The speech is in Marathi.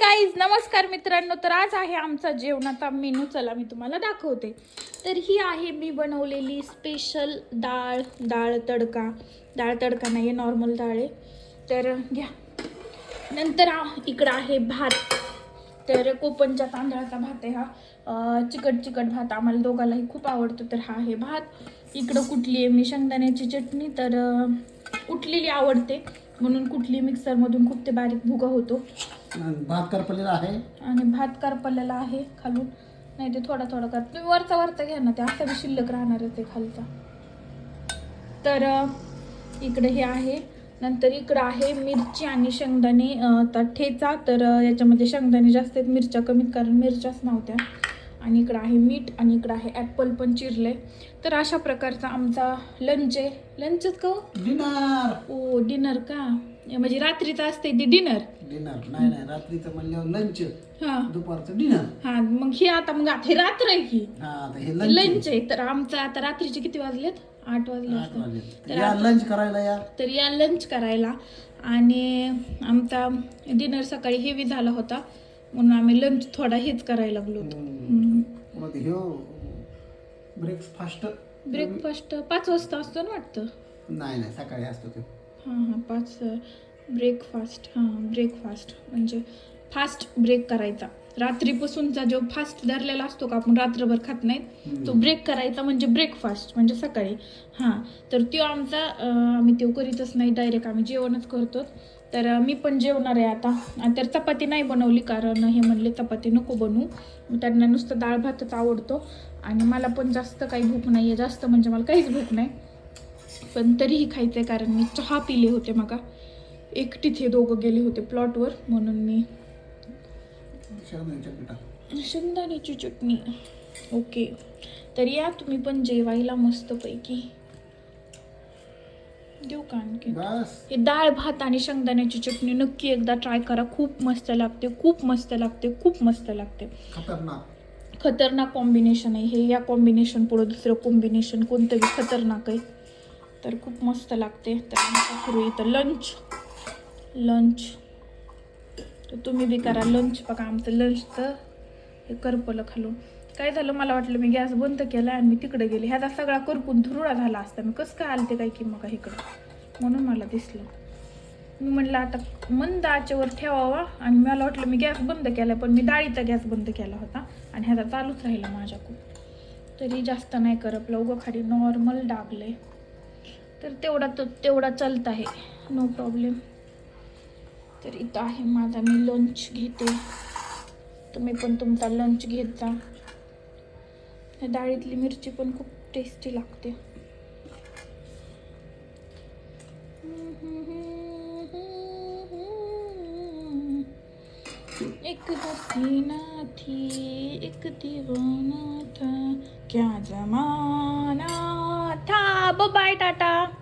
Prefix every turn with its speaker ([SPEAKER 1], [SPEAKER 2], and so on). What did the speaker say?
[SPEAKER 1] गाईज नमस्कार मित्रांनो. तर आज आहे आमचा जेवणाचा मेनू चला मी तुम्हाला दाखवते. तर ही आहे मी बनवलेली स्पेशल डाळ डाळ तडका. डाळ तडका नाही आहे नॉर्मल डाळ आहे. तर घ्या. नंतर इकडं आहे भात. तर कोकणच्या तांदळाचा भात आहे हा. चिकट चिकट भात आम्हाला दोघांनाही खूप आवडतो तर हा आहे भात. इकडं कुठली आहे? मी शेंगदाण्याची चटणी तर उठलेली आवडते. म्हणून कुठली मिक्सरमधून खूप ते बारीक भुगा होतो.
[SPEAKER 2] भात करपलेला आहे.
[SPEAKER 1] आणि भात करपलेला आहे खालून. नाही ते थोडा थोडा कर तुम्ही वरचा वरचा घ्या ना ते असा बी शिल्लक राहणारच आहे खालचा. तर इकडे हे आहे. नंतर इकडं आहे मिरची आणि शेंगदाणे ठेचा. तर याच्यामध्ये शेंगदाणे जास्त आहेत मिरच्या कमीत कारण मिरच्याच नव्हत्या. आणि इकडं आहे मीठ आणि इकडं आहे ॲपल पण चिरले तर अशा प्रकारचा आमचा लंच आहे. लंचच का हो?
[SPEAKER 2] डिनर
[SPEAKER 1] ओ डिनर का? म्हणजे रात्रीचं असते ते डिनर.
[SPEAKER 2] डिनर. नाही नाही रात्रीचं म्हणल्यावर लंच
[SPEAKER 1] हां.
[SPEAKER 2] दुपारचं डिनर.
[SPEAKER 1] हा मग ही आता मग आता हे रात्र आहे हा
[SPEAKER 2] आता हे लंच
[SPEAKER 1] लंच आहे. तर आमचं आता रात्रीचे किती वाजलेत? आठ वाजले
[SPEAKER 2] आठ
[SPEAKER 1] असतील.
[SPEAKER 2] वाजले.
[SPEAKER 1] तर
[SPEAKER 2] या लंच करायला या.
[SPEAKER 1] तर या लंच करायला. आणि आमचा डिनर सकाळी हेवी झाला होता. म्हणून आम्ही लंच थोडा हेच करायला लागलो होतो.
[SPEAKER 2] हम्म. मग ह्यो ब्रेकफास्ट
[SPEAKER 1] ब्रेकफास्ट पाच वाजता असतो ना वाटतं?
[SPEAKER 2] नाही नाही सकाळी असतो ते.
[SPEAKER 1] हां हां पाच ब्रेकफास्ट हां ब्रेकफास्ट म्हणजे फास्ट ब्रेक करायचा. रात्रीपासूनचा जो फास्ट धरलेला असतो का आपण रात्रभर खात नाहीत तो ब्रेक करायचा म्हणजे ब्रेकफास्ट म्हणजे सकाळी. हां तर तो आमचा आम्ही तो करीतच नाही डायरेक्ट आम्ही जेवणच करतो. तर मी पण जेवणार आहे आता. आणि तर चपाती नाही बनवली कारण हे म्हणले चपाती नको बनवू. त्यांना नुसतं डाळ भातच आवडतो. आणि मला पण जास्त काही भूक नाही आहे जास्त म्हणजे मला काहीच भूक नाही. पण तरीही खायचं आहे कारण मी चहा पिले होते मगा. एकटीच हे दोघं गेले होते प्लॉटवर म्हणून मी शेंगदाण्याची चटणी. ओके. तर या तुम्ही पण जेवायला मस्तपैकी. देऊ का आणखी हे डाळ भात आणि शेंगदाण्याची चटणी नक्की एकदा ट्राय करा. खूप मस्त लागते खूप मस्त लागते खूप मस्त लागते.
[SPEAKER 2] खतरनाक.
[SPEAKER 1] खतरनाक कॉम्बिनेशन आहे. हे या कॉम्बिनेशन पुढं दुसरं कॉम्बिनेशन कोणतंही खतरनाक आहे. तर खूप मस्त लागते. तर आमचं सुरू इथं? लंच लंच तर तुम्ही बी करा लंच बघा आमचं लंच तर हे करपलं खालून. काय झालं? मला वाटलं मी गॅस बंद केला आणि मी तिकडे गेले. ह्याचा सगळा करपून धुरुळा झाला असता. मी कसं काय आलते काय की मग इकडं? म्हणून मला दिसलं. मी म्हटलं आता मंद आचेवर ठेवावा. आणि मला वाटलं मी गॅस बंद केला पण मी डाळीचा गॅस बंद केला होता. आणि ह्याचा चालूच राहिला माझ्याकडून तरी जास्त नाही करपलं. उगं खाली नॉर्मल डागले तर तेवढा तो तेवढा चालत आहे. नो प्रॉब्लेम तर इथं आहे माझा मी लंच घेते. तुम्ही पण तुमचा लंच घेत जा. डाळीतली मिरची पण खूप टेस्टी लागते. एक हसीना थी एक दीवाना था क्या जमाना Ah, bye bye tata.